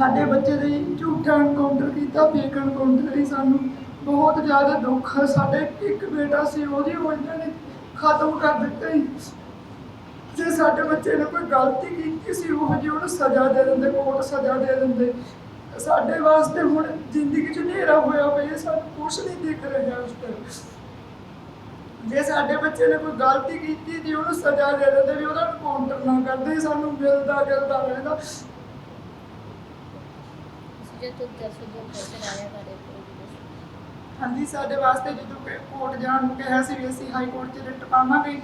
ਸਾਡੇ ਬੱਚੇ ਦੇ ਝੂਠਾ ਐਨਕਾਊਂਟਰ ਕੀਤਾ ਫੇਕ ਐਨਕਾਊਂਟਰ ਲਈ ਸਾਨੂੰ ਬਹੁਤ ਜ਼ਿਆਦਾ ਦੁੱਖ ਹੈ ਸਾਡੇ ਇੱਕ ਬੇਟਾ ਸੀ, ਉਹਦੀ ਉਹ ਇਹਨਾਂ ਨੇ ਖਤਮ ਕਰ ਦਿੱਤਾ ਜੀ ਜੇ ਸਾਡੇ ਬੱਚੇ ਨੇ ਕੋਈ ਗਲਤੀ ਕੀਤੀ ਸੀ, ਉਹ ਜੀ ਉਹਨੂੰ ਸਜ਼ਾ ਦੇ ਦਿੰਦੇ, ਕੋਰਟ ਸਜ਼ਾ ਦੇ ਦਿੰਦੇ। ਸਾਡੇ ਵਾਸਤੇ ਹੁਣ ਜ਼ਿੰਦਗੀ 'ਚ ਹਨੇਰਾ ਹੋਇਆ ਪਿਆ ਸਾਨੂੰ ਕੁਛ ਨਹੀਂ ਦਿਖ ਰਿਹਾ ਉਸ ਟਾਈਮ ਜੇ ਸਾਡੇ ਬੱਚੇ ਨੇ ਕੋਈ ਗਲਤੀ ਕੀਤੀ, ਜੀ ਉਹਨੂੰ ਸਜ਼ਾ ਦੇ ਦਿੰਦੇ, ਵੀ ਉਹਦਾ ਕਾਊਂਟਰ ਨਾ ਕਰਦੇ, ਸਾਨੂੰ ਮਿਲਦਾ ਗਿਲਦਾ ਰਹਿੰਦਾ। ਜੇ ਤੂੰ ਦੱਸੋ ਆਇਆ। ਹਾਂਜੀ ਸਾਡੇ ਵਾਸਤੇ ਜਦੋਂ ਕਿ ਕੋਰਟ ਜਾਣ ਨੂੰ ਕਿਹਾ ਸੀ ਵੀ ਅਸੀਂ ਹਾਈ ਕੋਰਟ 'ਚ ਰਿਟ ਪਾਵਾਂਗੇ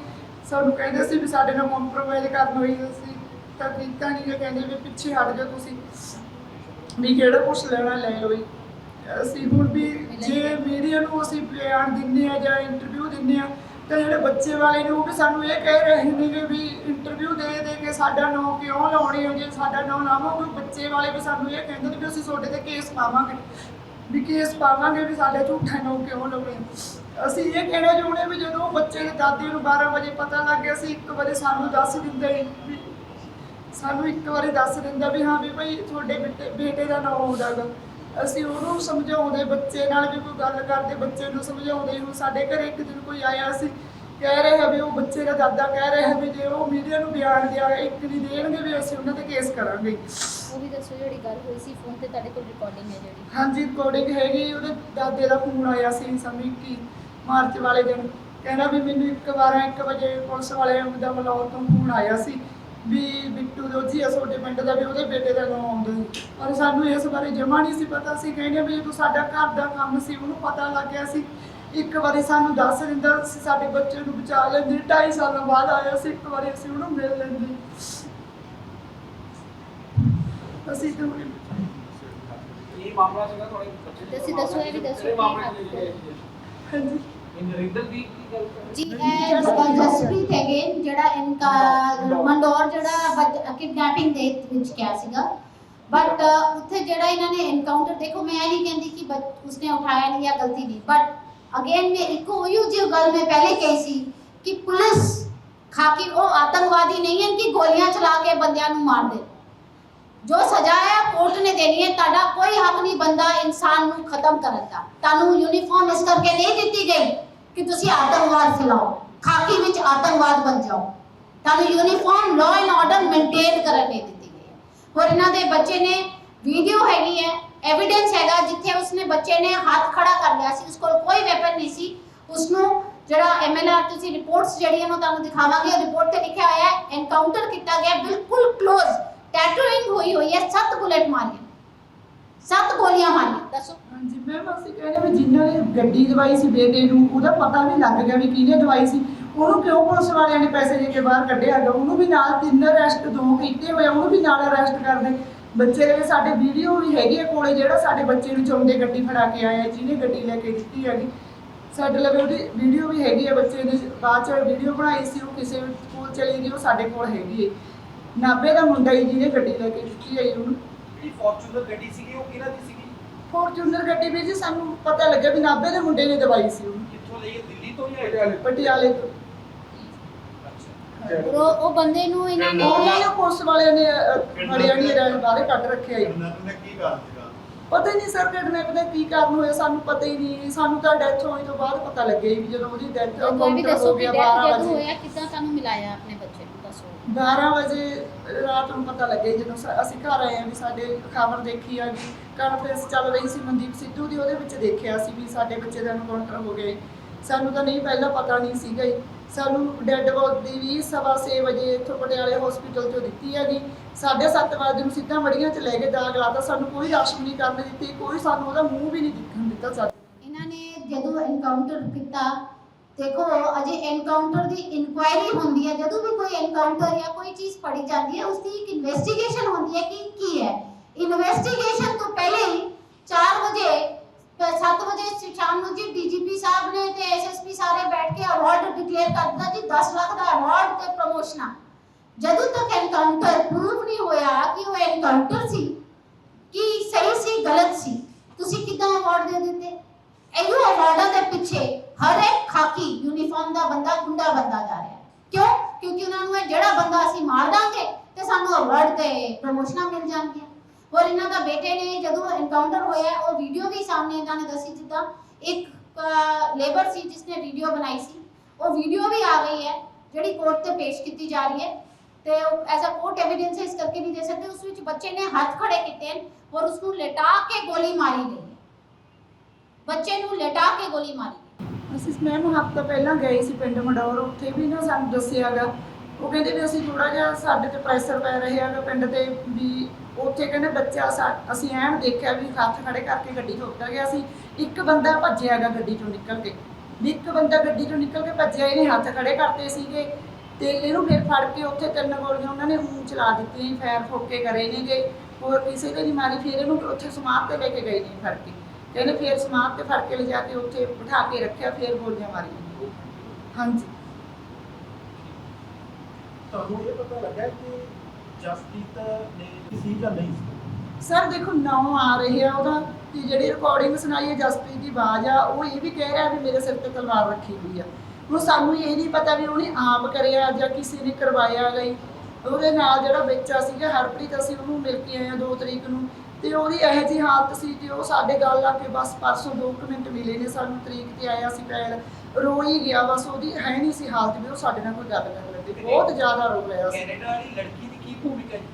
ਸਾਨੂੰ ਕਹਿੰਦੇ ਸੀ ਵੀ ਸਾਡੇ ਨਾਲ ਕੰਪਰੋਮਾਈਜ਼ ਕਰਨ ਹੋਈ ਅਸੀਂ ਤਾਂ ਕੀਤਾ ਨਹੀਂ ਗਾ, ਕਹਿੰਦੇ ਵੀ ਪਿੱਛੇ ਹਟ ਜਾਓ ਤੁਸੀਂ। ਵੀ ਕਿਹੜਾ ਕੁਛ ਲੈਣਾ ਲੈ ਲਓ ਜੀ ਅਸੀਂ ਹੁਣ ਵੀ ਜੇ ਮੀਡੀਆ ਨੂੰ ਅਸੀਂ ਬਿਆਨ ਦਿੰਦੇ ਆ ਜਾਂ ਇੰਟਰਵਿਊ ਦਿੰਦੇ ਆ ਤਾਂ ਜਿਹੜੇ ਬੱਚੇ ਵਾਲੇ ਨੇ ਉਹ ਵੀ ਸਾਨੂੰ ਇਹ ਕਹਿ ਰਹੇ ਨੇ ਵੀ ਇੰਟਰਵਿਊ ਦੇ ਦੇ ਕੇ ਸਾਡਾ ਨਾਂ ਕਿਉਂ ਲਾਉਣੇ ਹੋ ਜੇ ਸਾਡਾ ਨਾਂ ਲਾਵਾਂਗੇ ਬੱਚੇ ਵਾਲੇ ਵੀ ਸਾਨੂੰ ਇਹ ਕਹਿੰਦੇ ਨੇ ਵੀ ਅਸੀਂ ਤੁਹਾਡੇ ਤੇ ਕੇਸ ਪਾਵਾਂਗੇ। ਵੀ ਕੇਸ ਪਾਵਾਂਗੇ ਵੀ ਸਾਡੇ ਝੂਠਾ ਨਾਂ ਕਿਉਂ ਲਾਉਣੇ ਅਸੀਂ ਇਹ ਕਹਿਣਾ ਚਾਹੁੰਦੇ ਵੀ ਜਦੋਂ ਬੱਚੇ ਦੇ ਦਾਦੀ ਨੂੰ 12 ਵਜੇ ਪਤਾ ਲੱਗ ਗਿਆ ਸੀ ਇੱਕ ਵਾਰੀ ਸਾਨੂੰ ਦੱਸ ਦਿੰਦੇ ਵੀ, ਸਾਨੂੰ ਇੱਕ ਵਾਰੀ ਦੱਸ ਦਿੰਦਾ ਵੀ ਹਾਂ ਵੀ ਭਾਈ ਤੁਹਾਡੇ ਬੇਟੇ ਬੇਟੇ ਦਾ ਨਾਮ ਆਉਂਦਾ ਗਾ। ਅਸੀਂ ਉਹਨੂੰ ਸਮਝਾਉਂਦੇ ਬੱਚੇ ਨਾਲ ਵੀ ਕੋਈ ਗੱਲ ਕਰਦੇ ਬੱਚੇ ਨੂੰ ਸਮਝਾਉਂਦੇ ਹੁਣ ਸਾਡੇ ਘਰੇ ਇੱਕ ਦਿਨ ਕੋਈ ਆਇਆ ਸੀ ਕਹਿ ਰਿਹਾ ਵੀ ਉਹ ਬੱਚੇ ਦਾ ਦਾਦਾ ਕਹਿ ਰਿਹਾ ਵੀ ਜੇ ਉਹ ਮੀਡੀਆ ਨੂੰ ਬਿਆਨ ਦਿਆ ਇੱਕ ਨਹੀਂ ਦੇਣਗੇ ਵੀ ਅਸੀਂ ਉਹਨਾਂ ਤੇ ਕੇਸ ਕਰਾਂਗੇ। ਉਹ ਵੀ ਦੱਸੋ ਜਿਹੜੀ ਗੱਲ ਹੋਈ ਸੀ ਫੋਨ ਤੇ ਤੁਹਾਡੇ ਕੋਲ ਰਿਕਾਰਡਿੰਗ ਹੈ ਜਿਹੜੀ। ਹਾਂਜੀ ਰਿਕਾਰਡਿੰਗ ਹੈਗੀ ਉਹਦੇ ਦਾਦੇ ਦਾ ਫੋਨ ਆਇਆ ਸੀ ਸਾਨੂੰ 21 ਮਾਰਚ ਵਾਲੇ ਦਿਨ। ਕਹਿੰਦਾ ਵੀ ਮੈਨੂੰ ਇੱਕ ਵਾਰ 1 ਵਜੇ ਪੁਲਿਸ ਵਾਲੇ ਦਾ ਮਲੌਰ ਤੋਂ ਫੋਨ ਆਇਆ ਸੀ। ਵੀ ਬਿੱਟੂ ਦੋਜੀ ਆ ਤੁਹਾਡੇ ਪਿੰਡ ਦਾ ਵੀ ਉਹਦੇ ਬੇਟੇ ਦਾ ਨਾਮ ਆਉਂਦਾ। ਪਰ ਸਾਨੂੰ ਇਸ ਬਾਰੇ ਜਮਾ ਨਹੀਂ ਸੀ ਪਤਾ। ਸੀ ਕਹਿੰਦੇ ਵੀ ਜਦੋਂ ਸਾਡਾ ਘਰ ਦਾ ਕੰਮ ਸੀ ਉਹਨੂੰ ਪਤਾ ਲੱਗ ਗਿਆ ਸੀ। ਇੱਕ ਵਾਰੀ ਸਾਨੂੰ ਦੱਸ ਦਿੰਦਾ ਸੀ ਸਾਡੇ ਬੱਚੇ ਨੂੰ ਬਚਾ ਲੈਂਦੇ। 2.5 ਸਾਲਾਂ ਬਾਅਦ ਆਇਆ ਸੀ ਇੱਕ ਵਾਰੀ ਅਸੀਂ ਉਹਨੂੰ ਮਿਲ ਲੈਂਦੇ। ਅਸੀਂ ਤਾਂ ਇਹ ਮਾਮਲਾ ਸੀਗਾ ਤੁਹਾਡੇ ਬੱਚੇ ਦੇ? ਤੁਸੀਂ ਦੱਸੋ ਇਹ ਵੀ ਦੱਸੋ। ਹੈ? ਹਾਂਜੀ। ਇਹ ਨਰਿੰਦਰ ਦੀ ਕੀ ਗੱਲ ਕਰ ਜੀ ਇਹ ਜਸਪ੍ਰੀਤ ਹੈਗੇ ਜਿਹੜਾ ਇਨਕਾ ਮੰਡੋਰ ਜਿਹੜਾ ਕਿਡਨੈਪਿੰਗ ਦੇ ਵਿੱਚ ਕਿਹਾ ਸੀਗਾ ਬਟ ਉੱਥੇ ਜਿਹੜਾ ਇਹਨਾਂ ਨੇ ਐਨਕਾਊਂਟਰ ਦੇਖੋ ਮੈਂ ਇਹ ਨਹੀਂ ਕਹਿੰਦੀ ਕਿ ਬੱਚ- ਉਸਨੇ ਉਠਾਇਆ ਨਹੀਂ ਜਾਂ ਗਲਤੀ ਨਹੀਂ ਬਟ ਅਗੇਨ ਮੈਂ ਇੱਕ ਉਹੀ ਜਿਹੀ ਗੱਲ ਮੈਂ ਪਹਿਲੇ ਕਹੀ ਸੀ ਕਿ ਪੁਲਿਸ ਖਾਕੀ ਉਹ ਆਤੰਕਵਾਦੀ ਨਹੀਂ ਹਨ ਕਿ ਗੋਲੀਆਂ ਚਲਾ ਕੇ ਬੰਦਿਆਂ ਨੂੰ ਮਾਰ ਦੇ ਜੋ ਸਜ਼ਾ ਹੈ ਕੋਰਟ ਨੇ ਦੇਣੀ ਹੈ ਤੁਹਾਡਾ ਕੋਈ ਹੱਕ ਨਹੀਂ ਬੰਦਾ ਇਨਸਾਨ ਨੂੰ ਖਤਮ ਕਰਨ ਦਾ ਤੁਹਾਨੂੰ ਯੂਨੀਫਾਰਮ ਇਸ ਕਰਕੇ ਨਹੀਂ ਦਿੱਤੀ ਗਈ ਕਿ ਤੁਸੀਂ ਆਤੰਕਵਾਦ ਫੈਲਾਓ, ਖਾਕੀ ਵਿੱਚ ਆਤੰਕਵਾਦ ਬਣ ਜਾਓ। ਤੁਹਾਨੂੰ uniform law and order maintain ਕਰਨ ਨਹੀਂ ਦਿੱਤੀ ਗਈ ਹੈ। ਹੋਰ ਇਹਨਾਂ ਦੇ ਬੱਚੇ ਨੇ ਵੀਡੀਓ ਹੈਗੀ ਹੈ ਐਵੀਡੈਂਸ ਹੈਗਾ ਜਿੱਥੇ ਉਸਨੇ ਬੱਚੇ ਨੇ ਹੱਥ ਖੜਾ ਕਰ ਲਿਆ ਸੀ, ਉਸ ਕੋਲ ਕੋਈ ਵੈਪਨ ਨਹੀਂ ਸੀ। ਉਸ ਨੂੰ ਜਿਹੜਾ ਐਮਐਲਆਰ ਤੁਸੀਂ ਰਿਪੋਰਟਸ ਜਿਹੜੀਆਂ ਨੂੰ ਤੁਹਾਨੂੰ ਦਿਖਾਵਾਂਗੇ, ਉਹ ਰਿਪੋਰਟ ਤੇ ਲਿਖਿਆ ਹੋਇਆ ਹੈ ਐਨਕਾਊਂਟਰ ਕੀਤਾ ਗਿਆ, ਬਿਲਕੁਲ ক্লোਜ਼ ਟੈਟੂਇੰਗ ਹੋਈ ਹੋਈ ਹੈ, ਸੱਤ ਬੁਲੇਟ ਮਾਰੀਆਂ ਮਾਰੀਆਂ। ਦੱਸੋ। ਹਾਂਜੀ ਮੈਮ ਅਸੀਂ ਕਹਿੰਦੇ ਵੀ ਜਿਨ੍ਹਾਂ ਨੇ ਗੱਡੀ ਦਵਾਈ ਸੀ ਬੇਟੇ ਨੂੰ ਉਹਦਾ ਪਤਾ ਨਹੀਂ ਲੱਗ ਗਿਆ ਵੀ ਕਿਹਨੇ ਦਵਾਈ ਸੀ। ਉਹਨੂੰ ਕਿਉਂ ਪੁਲਿਸ ਵਾਲਿਆਂ ਨੇ ਪੈਸੇ ਦੇ ਕੇ ਬਾਹਰ ਕੱਢਿਆ ਗਾ? ਉਹਨੂੰ ਵੀ ਨਾਲ ਤਿੰਨ ਅਰੈਸਟ ਦੋ ਕੀਤੇ ਹੋਏ ਆ, ਉਹਨੂੰ ਵੀ ਨਾਲ ਅਰੈਸਟ ਕਰਦੇ ਬੱਚੇ ਦੇ ਸਾਡੇ ਵੀਡੀਓ ਵੀ ਹੈਗੀ ਆ ਕੋਲੇ ਜਿਹੜਾ ਸਾਡੇ ਬੱਚੇ ਨੂੰ ਚੌਂਦੇ ਗੱਡੀ ਫੜਾ ਕੇ ਆਇਆ ਜਿਹਨੇ ਗੱਡੀ ਲੈ ਕੇ ਦਿੱਤੀ ਹੈਗੀ। ਸਾਡੇ ਲਵੇ ਉਹਦੀ ਵੀਡੀਓ ਵੀ ਹੈਗੀ ਆ ਬੱਚੇ ਦੀ ਬਾਅਦ ਚ ਵੀਡੀਓ ਬਣਾਈ ਸੀ ਉਹ ਕਿਸੇ ਸਕੂਲ ਚਲੀ ਗਈ ਉਹ ਸਾਡੇ ਕੋਲ ਹੈਗੀ ਹੈ ਨਾਭੇ ਦਾ ਮੁੰਡਾ ਹੀ ਜਿਹਨੇ ਗੱਡੀ ਲੈ ਕੇ ਦਿੱਤੀ ਹੈ ਜੀ ਉਹਨੂੰ। ਜਿਹੜੀ ਫੋਰਚੂਨਰ ਗੱਡੀ ਸੀਗੀ ਉਹ ਕਿਹਨਾਂ ਦੀ ਸੀਗੀ? ਫੋਰਚੂਨਰ ਗੱਡੀ ਵੀ ਜੀ ਸਾਨੂੰ ਪਤਾ ਲੱਗਿਆ ਵੀ ਨਾਭੇ ਦੇ ਮੁੰਡੇ ਨੇ ਦਵਾਈ ਸੀ। ਉਹਨੂੰ ਕਿੱਥੋਂ ਲਈ? ਹੈ? ਦਿੱਲੀ ਤੋਂ ਜਾਂ ਪਟਿਆਲੇ ਪਟਿਆਲੇ ਤੋਂ। ਅੱਛਾ। ਔਰ ਉਹ ਉਹ ਬੰਦੇ ਨੂੰ ਇਹਨਾਂ ਨੇ ਉਹਨਾਂ ਨੇ ਪੁਲਿਸ ਵਾਲਿਆਂ ਨੇ ਫੜਿਆ ਨਹੀਂ ਰਹਿਣ ਬਾਹਰ ਕੱਢ ਰੱਖਿਆ ਜੀ। ਕੀ ਪਤਾ ਹੀ ਨਹੀਂ ਸਰ ਕਿਡਨੈਪ ਦਾ ਕੀ ਕਾਰਨ ਹੋਇਆ ਸਾਨੂੰ ਪਤਾ ਹੀ ਨਹੀਂ। ਸਾਨੂੰ ਤਾਂ ਡੈਥ ਹੋਈ ਤੋਂ ਬਾਅਦ ਪਤਾ ਲੱਗਿਆ ਜੀ ਵੀ ਜਦੋਂ ਉਹਦੀ ਡੈਥ ਕੋਈ ਵੀ ਦੱਸੋ ਕਿ ਡੈਥ 12 ਜਦੋਂ ਵਜੇ। ਹੋਇਆ ਕਿੱਦਾਂ ਤੁਹਾਨੂੰ ਮਿਲਾਇਆ ਆਪਣੇ ਬੱਚੇ 12 ਵਜੇ ਰਾਤ ਨੂੰ ਪਤਾ ਲੱਗਿਆ ਜਦੋਂ ਸ- ਅਸੀਂ ਘਰ ਆਏ ਆ ਵੀ ਸਾਡੇ ਖਬਰ ਦੇਖੀ ਆ ਵੀ ਕਾਨਫਰੰਸ ਚੱਲ ਰਹੀ ਸੀ ਮਨਦੀਪ ਸਿੱਧੂ ਦੀ, ਉਹਦੇ ਵਿੱਚ ਦੇਖਿਆ ਸੀ ਵੀ ਸਾਡੇ ਬੱਚੇ ਦਾ ਐਨਕਾਊਂਟਰ ਹੋ ਗਏ ਸਾਨੂੰ ਤਾਂ ਨਹੀਂ, ਪਹਿਲਾਂ ਪਤਾ ਨਹੀਂ ਸੀਗਾ ਜੀ। ਸਾਨੂੰ ਡੈੱਡ ਬੋਡੀ ਵੀ ਸਵਾ ਛੇ ਵਜੇ ਇੱਥੋਂ ਪਟਿਆਲੇ ਹਸਪੀਟਲ ਤੋਂ ਦਿੱਤੀ ਹੈਗੀ 7:30 ਵਜੇ ਨੂੰ ਸਿੱਧਾ ਮੜੀਆਂ ਚ ਲੈ ਕੇ ਦਾਗ ਲਾਤਾ। ਸਾਨੂੰ ਕੋਈ ਰਸ਼ਮ ਨਹੀਂ ਕਰਨ ਦਿੱਤੀ, ਕੋਈ ਸਾਨੂੰ ਉਹਦਾ ਮੂੰਹ ਵੀ ਨਹੀਂ ਦਿਖਣ ਦਿੱਤਾ। ਸਾਡੇ ਇਹਨਾਂ ਨੇ ਜਦੋਂ ਐਨਕਾਊਂਟਰ ਕੀਤਾ ਦੇਖੋ, ਅਜੇ ਐਨਕਾਊਂਟਰ ਦੀ ਇਨਕੁਆਇਰੀ ਹੁੰਦੀ ਹੈ, ਜਦੋਂ ਵੀ ਕੋਈ ਐਨਕਾਊਂਟਰ ਜਾਂ ਕੋਈ ਚੀਜ਼ ਫੜੀ ਜਾਂਦੀ ਹੈ ਉਸ ਦੀ ਇੱਕ ਇਨਵੈਸਟੀਗੇਸ਼ਨ ਹੁੰਦੀ ਹੈ ਕਿ ਕੀ ਹੈ। ਇਨਵੈਸਟੀਗੇਸ਼ਨ ਤੋਂ ਪਹਿਲੇ ਹੀ 4 ਵਜੇ 7 ਵਜੇ ਸ਼ਾਮ ਨੂੰ ਜੀ ਡੀਜੀਪੀ ਸਾਹਿਬ ਨੇ ਤੇ ਐਸਐਸਪੀ ਸਾਰੇ ਬੈਠ ਕੇ ਅਵਾਰਡ ਡਿਕਲੇਅਰ ਕਰ ਦਿੱਤਾ ਜੀ 10 ਲੱਖ ਦਾ ਅਵਾਰਡ ਤੇ ਪ੍ਰਮੋਸ਼ਨਾਂ ਜਦੋਂ ਤੱਕ ਐਨਕਾਊਂਟਰ ਪ੍ਰੂਫ ਨਹੀਂ ਹੋਇਆ ਕਿ ਉਹ ਐਨਕਾਊਂਟਰ ਸੀ, ਕਿ ਸਹੀ ਸੀ, ਗਲਤ ਸੀ, ਤੁਸੀਂ ਕਿਦਾਂ ਅਵਾਰਡ ਦੇ ਦਿੱਤੇ? ਇਹੋ ਅਵਾਰਡਾਂ ਦੇ ਪਿੱਛੇ ਹਰ ਇੱਕ ਖਾਕੀ ਯੂਨੀਫਾਰਮ ਦਾ ਬੰਦਾ ਗੁੰਡਾ ਬੰਦਾ ਜਾ ਰਿਹਾ ਕਿਉਂ? ਕਿਉਂਕਿ ਉਹਨਾਂ ਨੂੰ ਇਹ ਜਿਹੜਾ ਬੰਦਾ ਅਸੀਂ ਮਾਰ ਦਾਂਗੇ ਤੇ ਸਾਨੂੰ ਅਵਾਰਡ ਤੇ ਪ੍ਰਮੋਸ਼ਨਾਂ ਮਿਲ ਜਾਣਗੀਆਂ। ਔਰ ਇਹਨਾਂ ਦਾ ਬੇਟੇ ਨੇ ਜਦੋਂ ਐਨਕਾਊਂਟਰ ਹੋਇਆ, ਉਹ ਵੀਡੀਓ ਵੀ ਸਾਹਮਣੇ ਇਹਨਾਂ ਨੇ ਦੱਸੀ ਜਿੱਦਾਂ ਇੱਕ ਲੇਬਰ ਸੀ ਜਿਸਨੇ ਵੀਡੀਓ ਬਣਾਈ ਸੀ। ਉਹ ਵੀਡੀਓ ਵੀ ਆ ਗਈ ਹੈ, ਜਿਹੜੀ ਕੋਰਟ ਤੇ ਪੇਸ਼ ਕੀਤੀ ਜਾ ਰਹੀ ਹੈ। ਤੇ ਐਜ਼ ਅ ਕੋਰਟ ਐਵੀਡੈਂਸ ਇਸ ਕਰਕੇ ਨਹੀਂ ਦੇ ਸਕਦੇ, ਉਸ ਵਿੱਚ ਬੱਚੇ ਨੇ ਹੱਥ ਖੜੇ ਕੀਤੇ ਹਨ ਔਰ ਉਸ ਨੂੰ ਲਟਾ ਕੇ ਗੋਲੀ ਮਾਰੀ ਗਈ ਬੱਚੇ ਨੂੰ ਲਟਾ ਕੇ ਗੋਲੀ ਮਾਰੀ ਅਸੀਂ ਮੈਮ ਹਫ਼ਤਾ ਪਹਿਲਾਂ ਗਏ ਸੀ ਪਿੰਡ ਮੰਡੌਰ ਉੱਥੇ ਵੀ ਨਾ ਸਾਨੂੰ ਦੱਸਿਆਗਾ। ਉਹ ਕਹਿੰਦੇ ਵੀ ਅਸੀਂ ਥੋੜਾ ਜਿਹਾ ਸਾਡੇ ਤੇ ਪ੍ਰੈਸ਼ਰ ਪੈ ਰਿਹਾ ਹੈਗਾ ਪਿੰਡ ਤੇ ਵੀ ਉੱਥੇ ਕਹਿੰਦੇ ਬੱਚਾ ਸਾ- ਅਸੀਂ ਐਨ ਦੇਖਿਆ ਵੀ ਹੱਥ ਖੜੇ ਕਰਕੇ ਗੱਡੀ ਤੋਂ ਉੱਤਰ ਗਿਆ ਸੀ। ਇੱਕ ਬੰਦਾ ਭੱਜਿਆਗਾ ਗੱਡੀ ਚੋਂ ਨਿਕਲ ਕੇ। ਵੀ ਇੱਕ ਬੰਦਾ ਗੱਡੀ ਚੋਂ ਨਿਕਲ ਕੇ ਭੱਜਿਆ ਇਹਨੇ ਹੱਥ ਖੜੇ ਕਰਤੇ ਸੀਗੇ ਤੇ ਇਹਨੂੰ ਫਿਰ ਫੜ ਕੇ ਉੱਥੇ ਤਿੰਨ ਗੋਲੀਆਂ ਉਹਨਾਂ ਨੇ ਊਂ ਚਲਾ ਦਿੱਤੀਆਂ ਸੀ, ਫੈਰ ਫੋਕੇ ਕਰੇ ਨੇਗੇ। ਹੋਰ ਕਿਸੇ ਦੇ ਨਹੀਂ ਮਾਰੀ ਫਿਰ ਇਹਨੂੰ ਉੱਥੇ ਸਮਾਧ ਤੇ ਲੈ ਕੇ ਗਏ ਨੇ ਫੜ ਕੇ। ਤੇ ਫਿਰ ਸਮਾਧ ਤੇ ਫੜ ਕੇ ਲਿਜਾ ਕੇ ਉੱਥੇ ਬਿਠਾ ਕੇ ਰੱਖਿਆ ਫਿਰ ਗੋਲੀਆਂ ਮਾਰੀਆਂ। ਹਾਂਜੀ। ਤੁਹਾਨੂੰ ਇਹ ਪਤਾ ਲੱਗਾ ਕਿ ਜਸਪ੍ਰੀਤ ਨੇ ਸੀ ਜਾਂ ਨਹੀਂ ਸੀ? ਸਰ ਦੇਖੋ ਨੌ ਆ ਰਹੇ ਆ ਉਹਦਾ ਤੇ ਜਿਹੜੀ ਰਿਕਾਰਡਿੰਗ ਸੁਣਾਈ ਹੈ ਜਸਪ੍ਰੀਤ ਦੀ ਆਵਾਜ਼ ਆ ਉਹ ਇਹ ਵੀ ਕਹਿ ਰਿਹਾ ਵੀ ਮੇਰੇ ਸਿਰ ਤੇ ਤਲਵਾਰ ਰੱਖੀ ਹੋਈ ਆ। ਹੁਣ ਸਾਨੂੰ ਇਹ ਨਹੀਂ ਪਤਾ ਵੀ ਉਹਨੇ ਆਪ ਕਰਿਆ ਜਾਂ ਕਿਸੇ ਨੇ ਕਰਵਾਇਆ ਗਈ। ਉਹਦੇ ਨਾਲ ਜਿਹੜਾ ਬੱਚਾ ਸੀਗਾ ਹਰਪ੍ਰੀਤ ਅਸੀਂ ਉਹਨੂੰ ਮਿਲ ਕੇ ਆਏ ਆ 2 ਤਰੀਕ ਨੂੰ। ਤੇ ਉਹਦੀ ਇਹੋ ਜਿਹੀ ਹਾਲਤ ਸੀ ਤੇ ਉਹ ਸਾਡੇ ਗੱਲ ਲਾ ਕੇ ਬਸ ਪਰਸੋਂ ਦੋ ਕੁ ਮਿੰਟ ਮਿਲੇ ਨੇ ਸਾਨੂੰ ਤਰੀਕ ਤੇ ਆਇਆ ਸੀ ਪੈਰ ਰੋ ਹੀ ਗਿਆ ਬਸ ਉਹਦੀ ਹੈ ਨਹੀਂ ਸੀ ਹਾਲਤ ਵੀ ਉਹ ਸਾਡੇ ਨਾਲ ਕੋਈ ਗੱਲ ਕਰਨ ਲੱਗੇ ਬਹੁਤ ਜ਼ਿਆਦਾ ਰੋ ਰਿਹਾ ਸੀ। ਕੈਨੇਡਾ ਵਾਲੀ ਲੜਕੀ ਦੀ ਕੀ ਭੂਮਿਕਾ ਜੀ?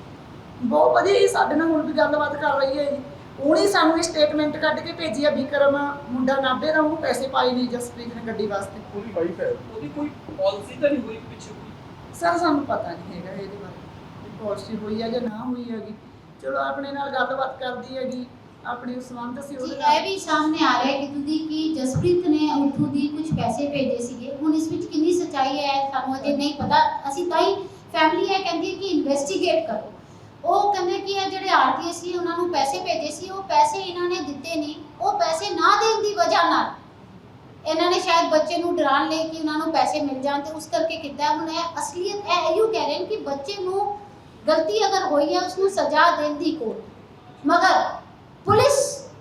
ਬਹੁਤ ਵਧੀਆ ਜੀ ਸਾਡੇ ਨਾਲ ਹੁਣ ਵੀ ਗੱਲਬਾਤ ਕਰ ਰਹੀ ਹੈ ਜੀ। ਉਹਨੇ ਸਾਨੂੰ ਇਹ ਸਟੇਟਮੈਂਟ ਕੱਢ ਕੇ ਭੇਜੀ ਆ ਵਿਕਰਮ ਮੁੰਡਾ ਨਾਭੇ ਦਾ ਉਹਨੂੰ ਪੈਸੇ ਪਾਏ ਨਹੀਂ ਜਸਪ੍ਰੀਤ ਨੇ ਗੱਡੀ ਵਾਸਤੇ। ਉਹਦੀ ਵਾਈਫ ਹੈ। ਉਹਦੀ ਕੋਈ ਪਾਲਿਸੀ ਤਾਂ ਨਹੀਂ ਹੋਈ ਪਿੱਛੇ ਕੋਈ? ਸਰ ਸਾਨੂੰ ਪਤਾ ਨਹੀਂ ਹੈਗਾ ਇਹਦੇ ਬਾਰੇ ਪਾਲਿਸੀ ਹੋਈ ਹੈ ਜਾਂ ਨਾ ਹੋਈ ਹੈਗੀ। ਚਲੋ ਆਪਣੇ ਨਾਲ ਗੱਲਬਾਤ ਕਰਦੀ ਹੈਗੀ ਆਪਣੇ ਸੰਬੰਧ ਸੀ ਜੀ ਉਹਦੇ ਇਹ ਨਾਲ ਵੀ ਸਾਹਮਣੇ ਆ ਰਿਹਾ ਹੈ ਕਿ ਤੁਸੀਂ ਕਿ ਜਸਪ੍ਰੀਤ ਨੇ ਉੱਥੋਂ ਦੀ ਕੁਝ ਪੈਸੇ ਭੇਜੇ ਸੀਗੇ? ਹੁਣ ਇਸ ਵਿੱਚ ਕਿੰਨੀ ਸੱਚਾਈ ਹੈ ਸਾਨੂੰ ਅਜੇ ਨਹੀਂ ਪਤਾ। ਅਸੀਂ ਤਾਂ ਹੀ ਫੈਮਿਲੀ ਹੈ ਕਹਿੰਦੀ ਹੈ ਕਿ ਇਨਵੈਸਟੀਗੇਟ ਕਰੋ। ਉਹ ਕਹਿੰਦੇ ਕਿ ਇਹ ਜਿਹੜੇ ਆਰਟੀਐਸ ਸੀ ਉਹਨਾਂ ਨੂੰ ਪੈਸੇ ਭੇਜੇ ਸੀ। ਉਹ ਪੈਸੇ ਇਹਨਾਂ ਨੇ ਦਿੱਤੇ ਨਹੀਂ। ਉਹ ਪੈਸੇ ਨਾ ਦੇਣ ਦੀ ਵਜ੍ਹਾ ਨਾਲ ਇਹਨਾਂ ਨੇ ਸ਼ਾਇਦ ਬੱਚੇ ਨੂੰ ਡਰਾਉਣ ਲਈ ਕਿ ਉਹਨਾਂ ਨੂੰ ਪੈਸੇ ਮਿਲ ਜਾਣ ਤੇ ਉਸ ਕਰਕੇ ਕੀਤਾ। ਹੁਣ ਇਹ ਅਸਲੀਅਤ ਇਹ ਇਹੋ ਕਹਿ ਰਹੇ ਨੇ ਕਿ ਬੱਚੇ ਨੂੰ ਗਲਤੀ ਅਗਰ ਹੋਈ ਹੈ ਉਸ ਨੂੰ ਸਜ਼ਾ ਦੇਣ ਦੀ ਕੋਲ। ਮਗਰ ਪੁਲਿਸ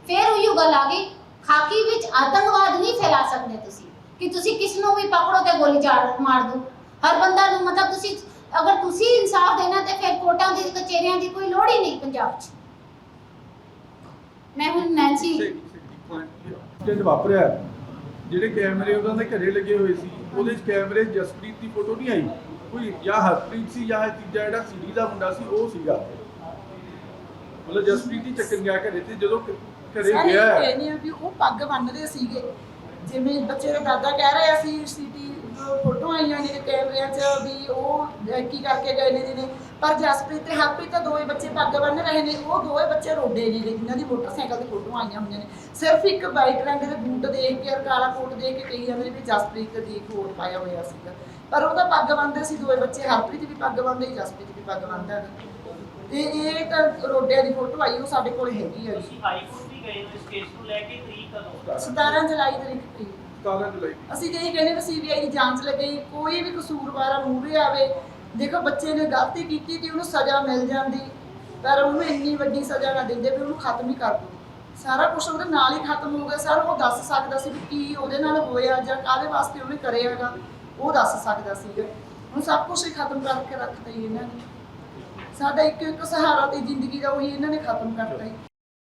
ਫੇਰ ਉਹੀ ਗੱਲ ਆ ਗਈ, ਖਾਕੀ ਵਿੱਚ ਆਤੰਕਵਾਦ ਨਹੀਂ ਫੈਲਾ ਸਕਦੇ ਤੁਸੀਂ, ਕਿ ਤੁਸੀਂ ਕਿਸ ਨੂੰ ਵੀ ਪਕੜੋ ਤੇ ਗੋਲੀ ਚਾੜ ਮਾਰ ਦੋ ਹਰ ਬੰਦਾ ਨੂੰ ਮਤਲਬ ਤੁਸੀਂ, ਅਗਰ ਤੁਸੀਂ ਇਨਸਾਫ ਦੇਣਾ ਤੇ ਫਿਰ ਕੋਰਟਾਂ ਦੀ, ਕਚਹਿਰੀਆਂ ਦੀ ਕੋਈ ਲੋੜ ਹੀ ਨਹੀਂ ਪੰਜਾਬ 'ਚ। ਮੈਂ ਹੁਣ ਨੈਂਸੀ ਜਦ ਵਾਪਰਿਆ, ਜਿਹੜੇ ਕੈਮਰੇ ਉਹਨਾਂ ਦੇ ਘਰੇ ਲੱਗੇ ਹੋਏ ਸੀ, ਉਹਦੇ 'ਚ ਕੈਮਰੇ ਜਸਪ੍ਰੀਤ ਦੀ ਫੋਟੋ ਨਹੀਂ ਆਈ? ਕੋਈ ਜਾਂ ਹਰਪ੍ਰੀਤ ਸੀ ਜਾਂ ਇਹ ਤੀਜਾ ਜਿਹੜਾ ਸੀਡੀ ਦਾ ਮੁੰਡਾ ਸੀ ਉਹ ਸੀਗਾ। ਮਤਲਬ ਜਸਪ੍ਰੀਤ ਹੀ ਚੱਕਣ ਗਿਆ ਘਰੇ ਤੇ ਜਦੋਂ ਘਰੇ ਸਰ, ਇਹ ਗਿਆ ਕਹਿੰਦੇ ਆ ਵੀ ਉਹ ਪੱਗ ਬੰਨਦੇ ਸੀਗੇ। ਜਿਵੇਂ ਬੱਚੇ ਦਾ ਦਾਦਾ ਕਹਿ ਰਿਹਾ ਸੀ ਸੀਟੀ ਜੋ ਫੋਟੋ ਆਈਆਂ ਨੇ ਕੈਮਰਿਆਂ 'ਚ ਵੀ ਉਹ ਕੀ ਕਰਕੇ ਗਏ ਨੇ ਜਿਹਨੇ। ਪਰ ਜਸਪ੍ਰੀਤ ਤੇ ਹਰਪ੍ਰੀਤ ਤਾਂ ਦੋਵੇਂ ਬੱਚੇ ਪੱਗ ਬੰਨ ਰਹੇ ਨੇ। ਉਹ ਦੋਵੇਂ ਬੱਚੇ ਰੋਡੇ ਨੇ ਜਿਨ੍ਹਾਂ ਦੀ ਮੋਟਰਸਾਈਕਲ ਤੇ ਫੋਟੋ ਆਈਆਂ ਹੋਈਆਂ ਨੇ। ਸਿਰਫ ਇੱਕ ਵਾਈਟ ਰੰਗ ਦੇ ਬੂਟ ਦੇਖ ਕੇ ਔਰ ਕਾਲਾ ਕੋਟ ਦੇਖ ਕੇ ਕਹੀ ਜਾਂਦੇ ਨੇ ਵੀ ਜਸਪ੍ਰੀਤ ਦੀ ਕੋਟ ਪਾਇਆ ਹੋਇਆ ਸੀਗਾ। ਪਰ ਉਹ ਤਾਂ ਪੱਗ ਬੰਨਦੇ ਸੀ ਦੋਵੇਂ ਬੱਚੇ ਹਰਪ੍ਰੀਤ ਵੀ ਪੱਗ ਬੰਨਦੇ ਸੀ ਜਸਪ੍ਰੀਤ ਵੀ ਪੱਗ ਬੰਨਦਾ ਤੇ ਇਹ ਤਾਂ ਰੋਡਿਆਂ ਦੀ ਫੋਟੋ ਆਈ ਉਹ ਸਾਡੇ ਕੋਲ ਹੈਗੀ ਹੈ ਤੁਸੀਂ ਹਾਈ ਕੋਰਟ ਵੀ ਗਏ ਹੋ ਇਸ ਕੇਸ ਨੂੰ ਲੈ ਕੇ ਤਰੀਕ ਕਦੋਂ 17 ਜੁਲਾਈ ਤਰੀਕ। ਤੇ 17 ਜੁਲਾਈ। ਅਸੀਂ ਤੇ ਇਹ ਕਹਿੰਦੇ ਵੀ ਸੀਬੀਆਈ ਦੀ ਜਾਂਚ ਲੱਗੇ ਕੋਈ ਵੀ ਕਸੂਰਵਾਰ ਮੂਹਰੇ ਆਵੇ ਦੇਖੋ, ਬੱਚੇ ਨੇ ਗਲਤੀ ਕੀਤੀ ਤੇ ਉਹਨੂੰ ਸਜ਼ਾ ਮਿਲ ਜਾਂਦੀ, ਪਰ ਉਹਨੂੰ ਇੰਨੀ ਵੱਡੀ ਸਜ਼ਾ ਨਾ ਦਿੰਦੇ ਵੀ ਉਹਨੂੰ ਖਤਮ ਹੀ ਕਰ ਦੋ ਸਾਰਾ ਕੁਝ ਉਹਦੇ ਨਾਲ ਹੀ ਖਤਮ ਹੋ ਗਿਆ। ਸਰ, ਉਹ ਦੱਸ ਸਕਦਾ ਸੀ ਵੀ ਕੀ ਉਹਦੇ ਨਾਲ ਹੋਇਆ ਜਾਂ ਕਾਹਦੇ ਵਾਸਤੇ ਉਹਨੇ ਕਰਿਆਗਾ ਉਹ ਦੱਸ ਸਕਦਾ ਸੀਗਾ। ਹੁਣ ਸਭ ਕੁਝ ਹੀ ਖਤਮ ਕਰਕੇ ਰੱਖਤਾ ਹੀ ਇਹਨਾਂ ਨੇ। ਸਾਡਾ ਇੱਕ ਇੱਕ ਸਹਾਰਾ ਤੇ ਜ਼ਿੰਦਗੀ ਦਾ ਉਹੀ ਇਹਨਾਂ ਨੇ ਖਤਮ ਕਰਤਾ ਹੀ